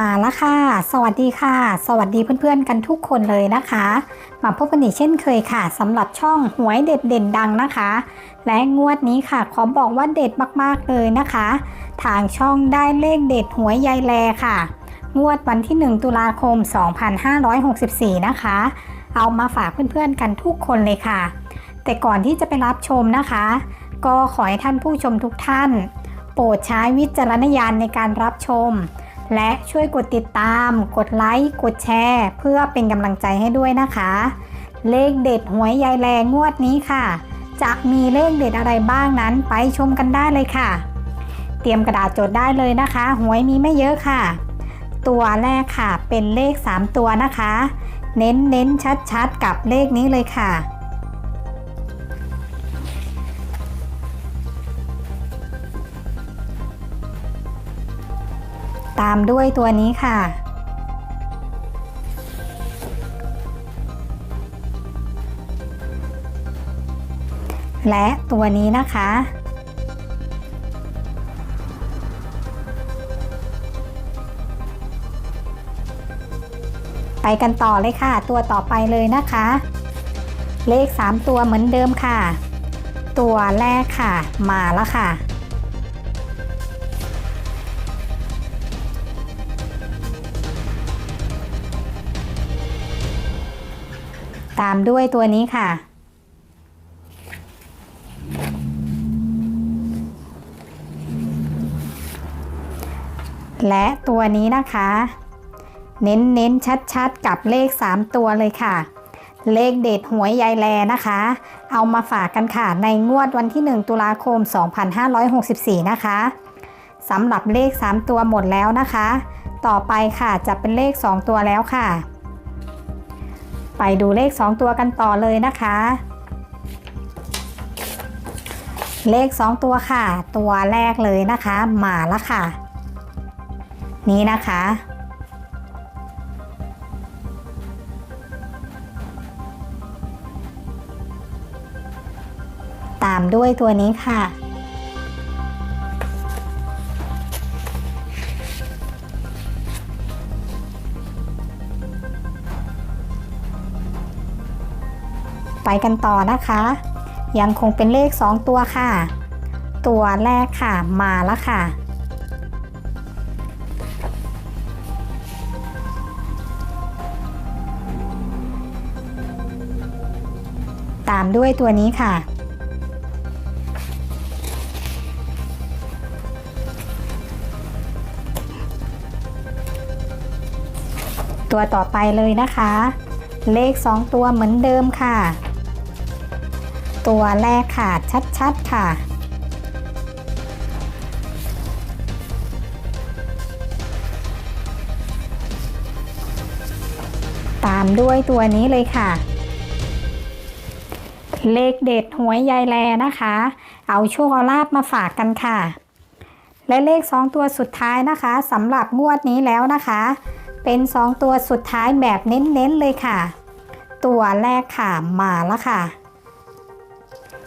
มาแล้วค่ะ สวัสดีค่ะ สวัสดีเพื่อนๆกันทุกคนเลยนะคะ มาพบกันอีกเช่นเคยค่ะสำหรับช่องหวยเด็ดเด่นดังนะคะ และงวดนี้ค่ะ ขอบอกว่าเด็ดมากๆเลยนะคะ ทางช่องได้เลขเด็ดหวยยายแลค่ะ งวดวันที่ 1 ตุลาคม 2564 นะคะ เอามาฝากเพื่อนๆกันทุกคนเลยค่ะ แต่ก่อนที่จะไปรับชมนะคะ ก็ขอให้ท่านผู้ชมทุกท่าน โปรดใช้วิจารณญาณในการรับชม และช่วยกดติดตาม กดไลค์ กดแชร์ เพื่อเป็นกำลังใจให้ด้วยนะคะ เลขเด็ดหวยยายแรงงวดนี้ค่ะ จะมีเลขเด็ดอะไรบ้างนั้นไปชมกันได้เลยค่ะ เตรียมกระดาษจดได้เลยนะคะ หวยมีไม่เยอะค่ะ ตัวแรกค่ะเป็นเลข 3 ตัวนะคะ เน้นเน้นชัดชัดๆกับเลขนี้เลยค่ะ ตามด้วยตัวนี้ค่ะ และตัวนี้นะคะ ไปกันต่อเลยค่ะ ตัวต่อไปเลยนะคะ เลข 3 ตัวเหมือนเดิมค่ะ ตัวแรกค่ะ มาแล้วค่ะ ตามด้วยตัวนี้ค่ะ และตัวนี้นะคะ เน้นเน้นชัดๆ กับเลข 3 ตัวเลยค่ะ เลขเด็ดหวยยายแลนะคะ เอามาฝากกันค่ะในงวดวันที่ 1 ตุลาคม 2564 นะคะสำหรับเลข 3 ตัวหมดแล้วนะคะ ต่อไปค่ะจะเป็นเลข 2 ตัวแล้วค่ะ ไปดูเลข 2 ตัวกันต่อเลยนะคะ เลข 2 ตัวค่ะ ตัวแรกเลยนะคะมาล้วค่ะ นี้นะคะ ตามด้วยตัวนี้ค่ะ ไปกันต่อนะคะ ยังคงเป็นเลข 2 ตัวค่ะ ตัวแรกค่ะมาแล้วค่ะ ตามด้วยตัวนี้ค่ะตัวต่อไปเลยนะคะ เลข 2 ตัวเหมือนเดิมค่ะ ตัวแรกค่ะชัดๆค่ะ ตามด้วยตัวนี้เลยค่ะ เลขเด็ดหวยยายแลนะคะ เอาโชคเอาลาบมาฝากกันค่ะ และเลข 2 ตัวสุดท้ายนะคะสำหรับงวดนี้แล้วนะคะ เป็น 2 ตัวสุดท้ายแบบเน้นๆเลยค่ะ ตัวแรกค่ะมาแล้วค่ะ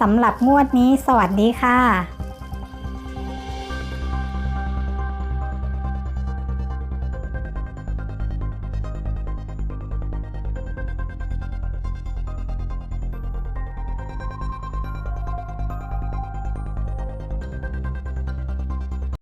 สำหรับงวดนี้สวัสดีค่ะ